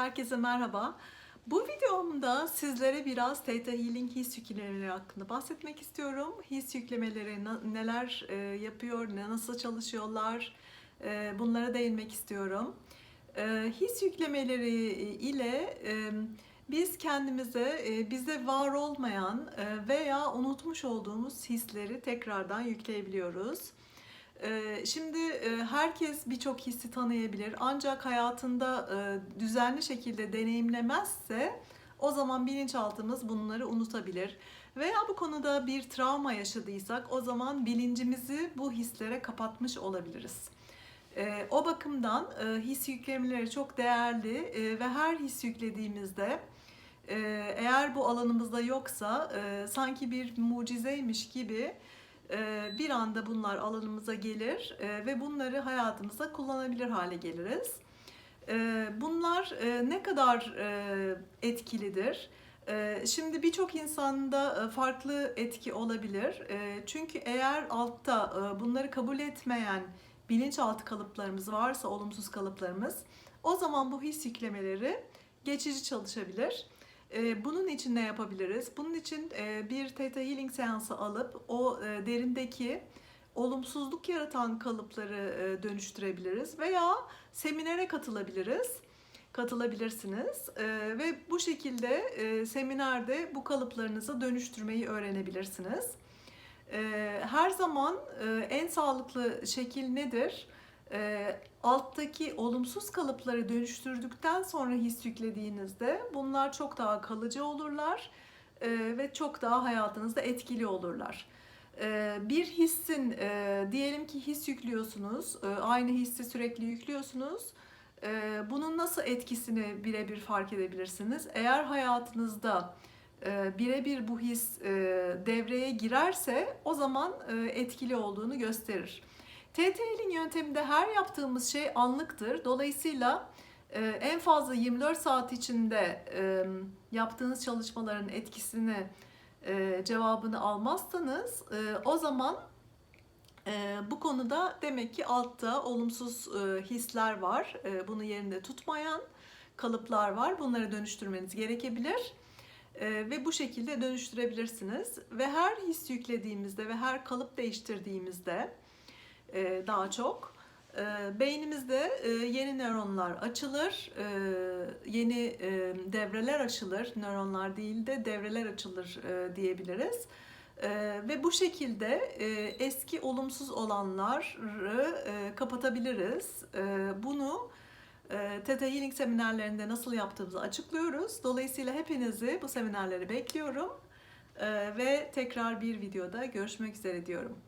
Herkese merhaba. Bu videomda sizlere biraz Theta Healing his yüklemeleri hakkında bahsetmek istiyorum. His yüklemeleri neler e, yapıyor, nasıl çalışıyorlar e, bunlara değinmek istiyorum. E, his yüklemeleri ile biz kendimize bize var olmayan veya unutmuş olduğumuz hisleri tekrardan yükleyebiliyoruz. Ee, Şimdi e, herkes birçok hissi tanıyabilir ancak hayatında e, düzenli şekilde deneyimlemezse o zaman bilinçaltımız bunları unutabilir. Veya bu konuda bir travma yaşadıysak o zaman bilincimizi bu hislere kapatmış olabiliriz. Ee, O bakımdan e, his yüklemeleri çok değerli ve her his yüklediğimizde eğer bu alanımızda yoksa sanki bir mucizeymiş gibi bir anda bunlar alanımıza gelir e, ve bunları hayatımızda kullanabilir hale geliriz. E, Bunlar e, ne kadar e, etkilidir? E, Şimdi birçok insanda farklı etki olabilir. Çünkü eğer altta bunları kabul etmeyen bilinçaltı kalıplarımız varsa, olumsuz kalıplarımız, o zaman bu his yüklemeleri geçici çalışabilir. Ee, Bunun için ne yapabiliriz? Bunun için e, bir Theta Healing seansı alıp o e, derindeki olumsuzluk yaratan kalıpları e, dönüştürebiliriz veya seminere katılabiliriz. Katılabilirsiniz ve bu şekilde seminerde bu kalıplarınızı dönüştürmeyi öğrenebilirsiniz. Her zaman en sağlıklı şekil nedir? Ee, alttaki olumsuz kalıpları dönüştürdükten sonra his yüklediğinizde bunlar çok daha kalıcı olurlar e, ve çok daha hayatınızda etkili olurlar. Ee, bir hissin, e, diyelim ki his yüklüyorsunuz, e, aynı hissi sürekli yüklüyorsunuz. E, bunun nasıl etkisini birebir fark edebilirsiniz? Eğer hayatınızda e, birebir bu his e, devreye girerse o zaman e, etkili olduğunu gösterir. TTL'in yönteminde her yaptığımız şey anlıktır. Dolayısıyla e, en fazla 24 saat içinde e, yaptığınız çalışmaların etkisini, e, cevabını almazsanız o zaman bu konuda demek ki altta olumsuz hisler var. Bunu yerinde tutmayan kalıplar var. Bunları dönüştürmeniz gerekebilir. Ve bu şekilde dönüştürebilirsiniz. Ve her his yüklediğimizde ve her kalıp değiştirdiğimizde e, daha çok. E, beynimizde e, yeni nöronlar açılır, yeni devreler açılır, nöronlar değil de devreler açılır diyebiliriz. Ve bu şekilde eski olumsuz olanları kapatabiliriz. Bunu e, Theta Healing seminerlerinde nasıl yaptığımızı açıklıyoruz. Dolayısıyla hepinizi bu seminerlere bekliyorum. Ve tekrar bir videoda görüşmek üzere diyorum.